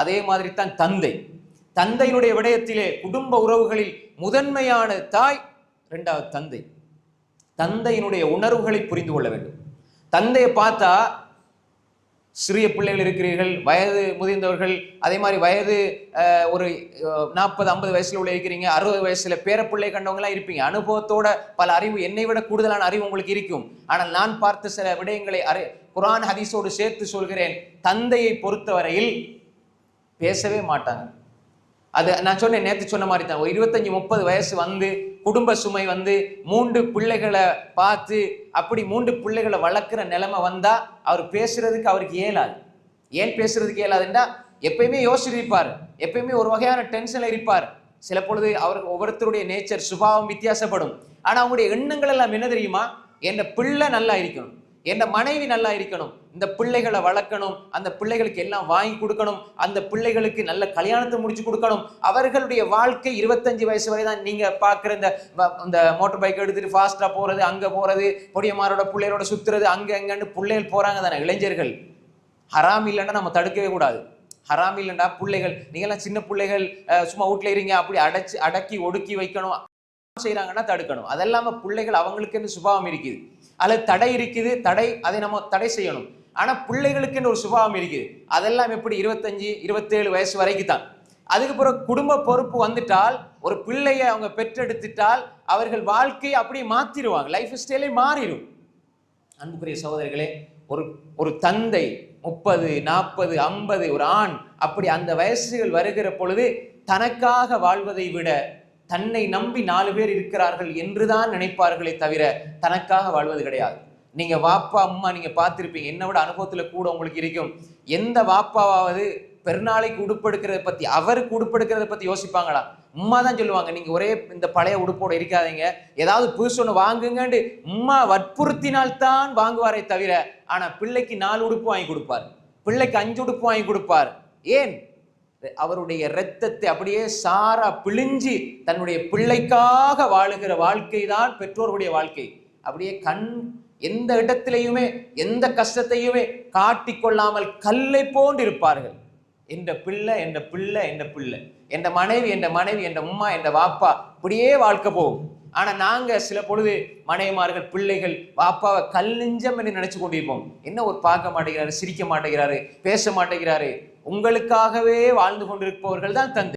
அதே மாதிரி தான் தந்தை. தந்தையினுடைய விடயத்திலே குடும்ப உறவுகளில் முதன்மையான தாய் ரெண்டாவது தந்தை. தந்தையினுடைய உணர்வுகளை புரிந்து கொள்ள வேண்டும். தந்தையை பார்த்தா சிறிய பிள்ளைகள் இருக்கிறீர்கள் வயது முதிர்ந்தவர்கள் அதே மாதிரி வயது ஒரு நாற்பது ஐம்பது வயசுல உள்ள இருக்கிறீங்க அறுபது வயசுல பேரப்பிள்ளை கண்டவங்களாம் இருப்பீங்க. அனுபவத்தோட பல அறிவு என்னை விட கூடுதலான அறிவு உங்களுக்கு இருக்கும். ஆனால் நான் பார்த்த சில விடயங்களை அறி குரான் ஹதீஸோடு சேர்த்து சொல்கிறேன். தந்தையை பொறுத்தவரையில் பேசவே மாட்டாங்க. அது நான் சொன்னேன் நேற்று சொன்ன மாதிரி தான் இருபத்தஞ்சி முப்பது வயசு வந்து குடும்ப சுமை வந்து மூன்று பிள்ளைகளை பார்த்து அப்படி மூன்று பிள்ளைகளை வளர்க்குற நிலைமை வந்தால் அவர் பேசுறதுக்கு அவருக்கு இயலாது. ஏன் பேசுறதுக்கு இயலாதுன்னா எப்பயுமே யோசிச்சிருப்பார். எப்பயுமே ஒரு வகையான டென்ஷனில் இருப்பார். சில பொழுது அவர் ஒவ்வொருத்தருடைய நேச்சர் சுபாவம் வித்தியாசப்படும். ஆனால் அவங்களுடைய எண்ணங்கள் எல்லாம் என்ன தெரியுமா? என் பிள்ளை நல்லா இருக்கணும். என் மனைவி நல்லா இருக்கணும். இந்த பிள்ளைகளை வளர்க்கணும் அந்த பிள்ளைகளுக்கு எல்லாம் வாங்கி கொடுக்கணும் அந்த பிள்ளைகளுக்கு நல்ல கல்யாணத்தை முடிச்சு கொடுக்கணும். அவர்களுடைய வாழ்க்கை இருபத்தஞ்சு வயசு வரை தான் நீங்க பாக்குற இந்த வ- இந்த மோட்டர் பைக் எடுத்துட்டு ஃபாஸ்டா போறது அங்க போறது பொடியமாரோட பிள்ளைகளோட சுத்துறது அங்க அங்கன்னு பிள்ளைகள் போறாங்க தானே இளைஞர்கள். ஹராம் இல்லைன்னா நம்ம தடுக்கவே கூடாது. ஹராம் இல்லைன்னா பிள்ளைகள் நீங்கெல்லாம் சின்ன பிள்ளைகள் சும்மா வீட்டில் இருங்க அப்படி அடைச்சு அடக்கி ஒடுக்கி வைக்கணும். செய்கிறாங்கன்னா தடுக்கணும். அதெல்லாம பிள்ளைகள் அவங்களுக்குன்னு சுபாவம் இருக்குது. அல்லது தடை இருக்குது தடை அதை நம்ம தடை செய்யணும். ஆனால் பிள்ளைகளுக்குன்னு ஒரு சுபாவம் இருக்குது அதெல்லாம் எப்படி இருபத்தஞ்சி இருபத்தேழு வயசு வரைக்கும் தான் அதுக்கப்புறம் குடும்ப பொறுப்பு வந்துட்டால் ஒரு பிள்ளையை அவங்க பெற்றெடுத்துட்டால் அவர்கள் வாழ்க்கையை அப்படியே மாற்றிடுவாங்க லைஃப் ஸ்டைலே மாறிடும். அன்புக்குரிய சகோதரர்களே ஒரு ஒரு தந்தை முப்பது நாற்பது ஐம்பது ஒரு ஆண் அப்படி அந்த வயசுகள் வருகிற பொழுது தனக்காக வாழ்வதை விட தன்னை நம்பி நாலு பேர் இருக்கிறார்கள் என்றுதான் நினைப்பார்களே தவிர தனக்காக வாழ்வது கிடையாது. நீங்க வாப்பா அம்மா நீங்க பார்த்திருப்பீங்க. என்னை விட அனுபவத்துல கூட உங்களுக்கு இருக்கும். எந்த வாப்பாவது பெருநாளைக்கு உடுப்பெடுக்கிறத பத்தி அவருக்கு உடுப்பெடுக்கிறத பத்தி யோசிப்பாங்களா? உம்மா தான் சொல்லுவாங்க நீங்க ஒரே இந்த பழைய உடுப்போட இருக்காதீங்க. ஏதாவது புதுசு ஒன்று வாங்குங்கன்னு உம்மா வற்புறுத்தினால்தான் வாங்குவாரே தவிர ஆனா பிள்ளைக்கு நாலு உடுப்பு வாங்கி கொடுப்பார். பிள்ளைக்கு அஞ்சு உடுப்பு வாங்கி கொடுப்பார். ஏன்? அவருடைய இரத்தத்தை அப்படியே சாரா பிழிஞ்சு தன்னுடைய பிள்ளைக்காக வாழுகிற வாழ்க்கை தான் பெற்றோர்களுடைய வாழ்க்கை. அப்படியே கண் எந்த இடத்திலையுமே எந்த கஷ்டத்தையுமே காட்டிக்கொள்ளாமல் கல்லை போன்று இருப்பார்கள் என்ற பிள்ளை என்ற பிள்ளை என்ற பிள்ளை. என்ற மனைவி என்ற மனைவி என்ற உம்மா என்ற வாப்பா இப்படியே வாழ்க்கை போகும். ஆனா நாங்க சில பொழுது மனைவிமார்கள் பிள்ளைகள் வாப்பாவை கல் நெஞ்சம் என்று நினைச்சு கொண்டிருப்போம். என்ன ஒரு பார்க்க மாட்டேங்கிறாரு சிரிக்க மாட்டேங்கிறாரு பேச மாட்டேங்கிறாரு. உங்களுக்காகவே வாழ்ந்து கொண்டிருப்பவர்கள் தான் தந்தை.